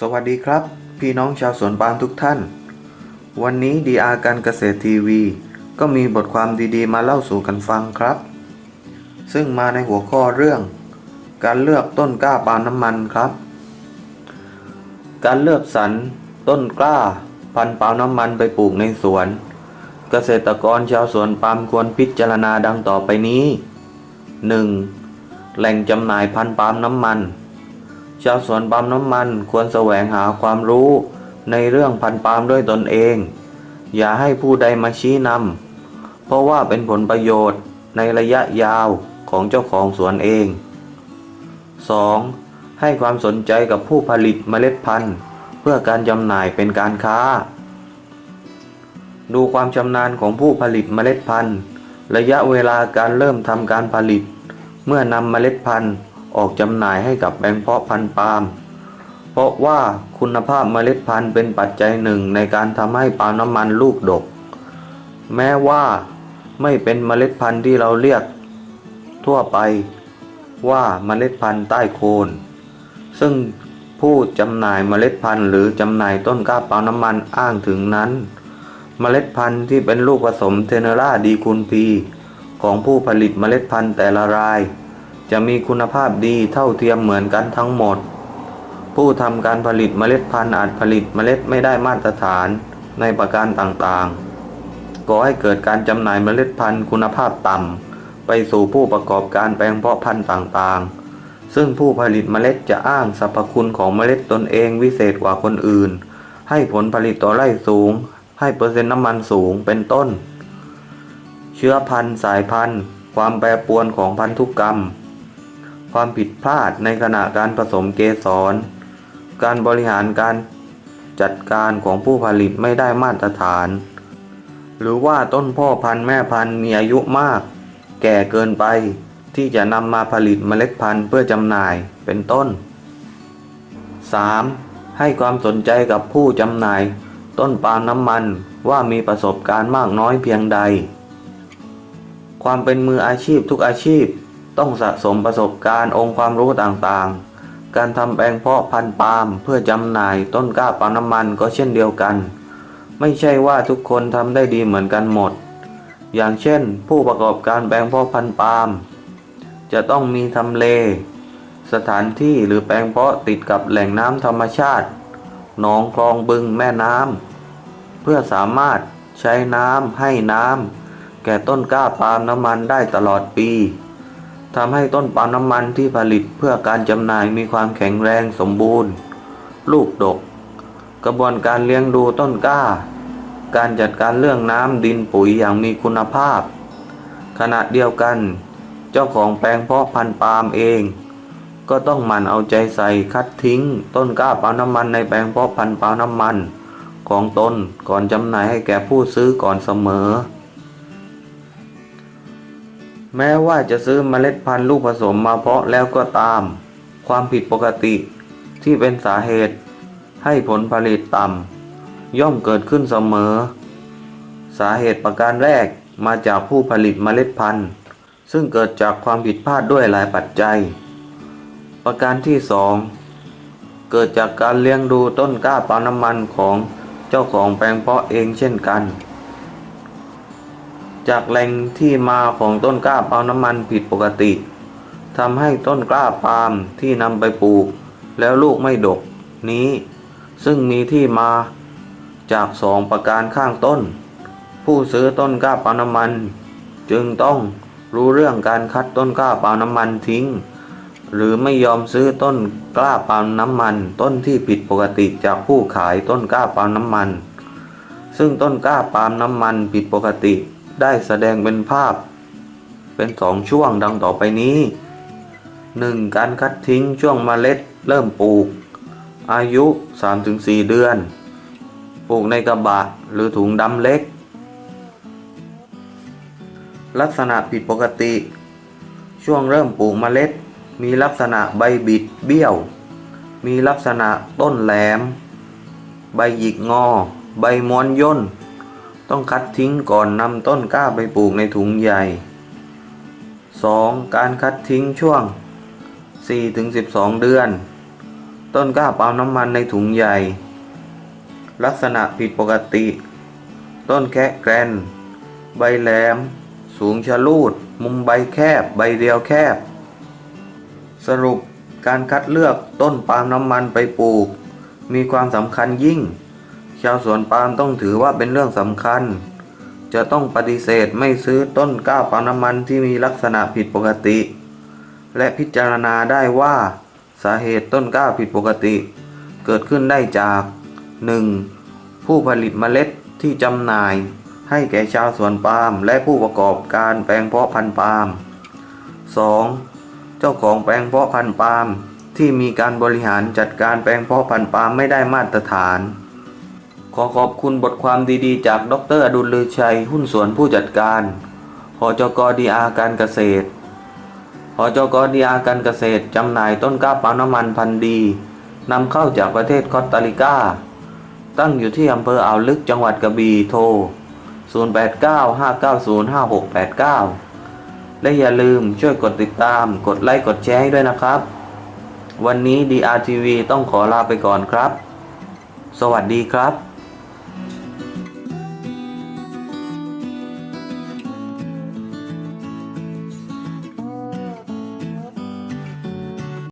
สวัสดีครับ พี่น้องชาวสวนปาล์มทุกท่าน วันนี้ดีอาการเกษตรทีวี ก็มีบทความดีๆ มาเล่าสู่กันฟังครับ ซึ่งมาในหัวข้อเรื่อง การเลือกต้นกล้าปาล์มน้ำมันครับ การเลือกสรรต้นกล้า พันธุ์ปาล์มน้ำมันไปปลูกในสวน เกษตรกรชาวสวนปาล์มควรพิจารณาดังต่อไปนี้ 1. แหล่งจำหน่ายพันธุ์ปาล์มน้ำมัน ชาวสวนปาล์มน้ำมันควรแสวงหาความรู้ในเรื่องพันธุ์ปาล์มด้วยตนเอง อย่าให้ผู้ใดมาชี้นำเพราะว่าเป็นผลประโยชน์ในระยะยาวของเจ้าของสวนเอง 2. ให้ความสนใจกับผู้ผลิตเมล็ดพันธุ์ เพื่อการจำหน่ายเป็นการค้า ดูความชำนาญของผู้ผลิตเมล็ดพันธุ์ ระยะเวลาการเริ่มทำการผลิต เมื่อนำเมล็ดพันธุ์ ออกจำหน่ายให้กับแบงค์เพาะพันธุ์ปาล์มเพราะว่าคุณภาพเมล็ดพันธุ์เป็นปัจจัยหนึ่งในการทำให้ปาล์มน้ำมันลูกดก แม้ว่าไม่เป็นเมล็ดพันธุ์ที่เราเรียก ทั่วไปว่าเมล็ดพันธุ์ใต้โคน ซึ่งผู้จำหน่ายเมล็ดพันธุ์หรือจำหน่ายต้นกล้าปาล์มน้ำมันอ้างถึงนั้น เมล็ดพันธุ์ที่เป็นลูกผสมเทเนร่าดีคูณพีของผู้ผลิตเมล็ดพันธุ์แต่ละราย จะมีคุณภาพดีเท่าเทียมเหมือนกันทั้งหมด ผู้ทำการผลิตเมล็ดพันธุ์อาจผลิตเมล็ดไม่ได้มาตรฐานในประการต่างๆก่อให้เกิดการจำหน่ายเมล็ดพันธุ์คุณภาพต่ำไปสู่ผู้ประกอบการแปลงเพาะพันธุ์ต่างๆ ซึ่งผู้ผลิตเมล็ดจะอ้างสรรพคุณของเมล็ดตนเองวิเศษกว่าคนอื่น ให้ผลผลิตต่อไร่สูง ให้เปอร์เซ็นต์น้ำมันสูงเป็นต้น เชื้อพันธุ์สายพันธุ์ ความแปรปรวนของพันธุกรรม ความผิดพลาดในขณะการผสมเกสร การบริหารการจัดการของผู้ผลิตไม่ได้มาตรฐาน หรือว่าต้นพ่อพันธุ์แม่พันธุ์มีอายุมาก แก่เกินไปที่จะนำมาผลิตเมล็ดพันธุ์เพื่อจำหน่ายเป็นต้น 3. ให้ความสนใจกับผู้จำหน่าย ต้นปาล์มน้ำมันว่ามีประสบการณ์มากน้อยเพียงใด ความเป็นมืออาชีพทุกอาชีพ ต้องสะสมประสบการณ์องค์ความรู้ต่างๆ การทำแปลงเพาะพันธุ์ปาล์มเพื่อจำหน่ายต้นกล้าปาล์มน้ำมันก็เช่นเดียวกัน ไม่ใช่ว่าทุกคนทำได้ดีเหมือนกันหมด อย่างเช่น ผู้ประกอบการแปลงเพาะพันธุ์ปาล์มจะต้องมีทำเล สถานที่หรือแปลงเพาะติดกับแหล่งน้ำธรรมชาติหนองคลองบึงแม่น้ำเพื่อสามารถใช้น้ำให้น้ำแก่ต้นกล้าปาล์มน้ำมันได้ตลอดปี ทำให้ต้นปาล์มน้ำมันที่ผลิตเพื่อการจำหน่ายมีความแข็งแรงสมบูรณ์ ลูกดก กระบวนการเลี้ยงดูต้นกล้า การจัดการเรื่องน้ำดินปุ๋ยอย่างมีคุณภาพ ขณะเดียวกัน เจ้าของแปลงเพาะพันธุ์ปาล์มเอง ก็ต้องหมั่นเอาใจใส่คัดทิ้ง ต้นกล้าปาล์มน้ำมันในแปลงเพาะพันธุ์ปาล์มน้ำมัน ของตนก่อนจำหน่ายให้แก่ผู้ซื้อก่อนเสมอ แม้ว่าจะซื้อเมล็ดพันธุ์ลูกผสมมาเพาะแล้วก็ตาม ความผิดปกติที่เป็นสาเหตุให้ผลผลิตต่ำย่อมเกิดขึ้นเสมอ สาเหตุประการแรกมาจากผู้ผลิตเมล็ดพันธุ์ ซึ่งเกิดจากความผิดพลาดด้วยหลายปัจจัย ประการที่สองเกิดจากการเลี้ยงดูต้นกล้าปาล์มน้ำมันของเจ้าของแปลงเพาะเองเช่นกัน จากแหล่งที่มาของต้นกล้าปาล์มน้ำมันผิดปกติทำให้ต้นกล้าปาล์มที่นำไปปลูก แล้วลูกไม่ดกนี้ ซึ่งมีที่มาจากสองประการข้างต้น ผู้ซื้อต้นกล้าปาล์มน้ำมัน จึงต้องรู้เรื่องการคัดต้นกล้าปาล์มน้ำมันทิ้ง หรือไม่ยอมซื้อต้นกล้าปาล์มน้ำมัน ต้นที่ผิดปกติจากผู้ขายต้นกล้าปาล์มน้ำมัน ซึ่งต้นกล้าปาล์มน้ำมันผิดปกติ ได้แสดงเป็นภาพ เป็นสองช่วงดังต่อไปนี้ 1. การคัดทิ้งช่วงเมล็ดเริ่มปลูก อายุ 3-4 เดือน ปลูกในกระบะหรือถุงดำเล็ก ลักษณะผิดปกติ ช่วงเริ่มปลูกเมล็ด มีลักษณะใบบิดเบี้ยว มีลักษณะต้นแหลม ใบหยิกงอ ใบม้วนย่น ต้องคัดทิ้งก่อนนำต้นกล้าไปปลูกในถุงใหญ่ 2. การคัดทิ้งช่วง 4-12 เดือน ต้นกล้าปาล์มน้ำมันในถุงใหญ่ ลักษณะผิดปกติ ต้นแคะแกรน ใบแหลม สูงชะลูด มุมใบแคบ ใบเดียวแคบ สรุปการคัดเลือกต้นปาล์มน้ำมันไปปลูก มีความสำคัญยิ่ง ชาวสวนปาล์มต้องถือว่าเป็นเรื่องสำคัญ จะต้องปฏิเสธไม่ซื้อต้นก้าปาล์มน้ำมันที่มีลักษณะผิดปกติ และพิจารณาได้ว่าสาเหตุต้นก้าผิดปกติ เกิดขึ้นได้จาก 1. ผู้ผลิตเมล็ดที่จำหน่าย ให้แก่ชาวสวนปาล์มและผู้ประกอบการแปลงเพาะพันธุ์ปาล์ม 2. เจ้าของแปลงเพาะพันธุ์ปาล์มที่มีการบริหารจัดการแปลงเพาะพันธุ์ปาล์มไม่ได้มาตรฐาน ขอขอบคุณบทความดีๆ จากดรอดุลลือชัย หุ้นส่วนผู้จัดการหอจกดีอาการเกษตรหอจกดีอาการเกษตรจำหน่ายต้นกล้าปาล์มน้ำมันพันธุ์ดีนำเข้าจากประเทศคอสตาริกา ตั้งอยู่ที่อำเภออ่าวลึกจังหวัดกระบี่โทร 0895905689 และอย่าลืมช่วยกดติดตาม กดไลค์ กดแชร์ให้ด้วยนะครับ วันนี้ DRTV ต้องขอลาไปก่อนครับ สวัสดีครับ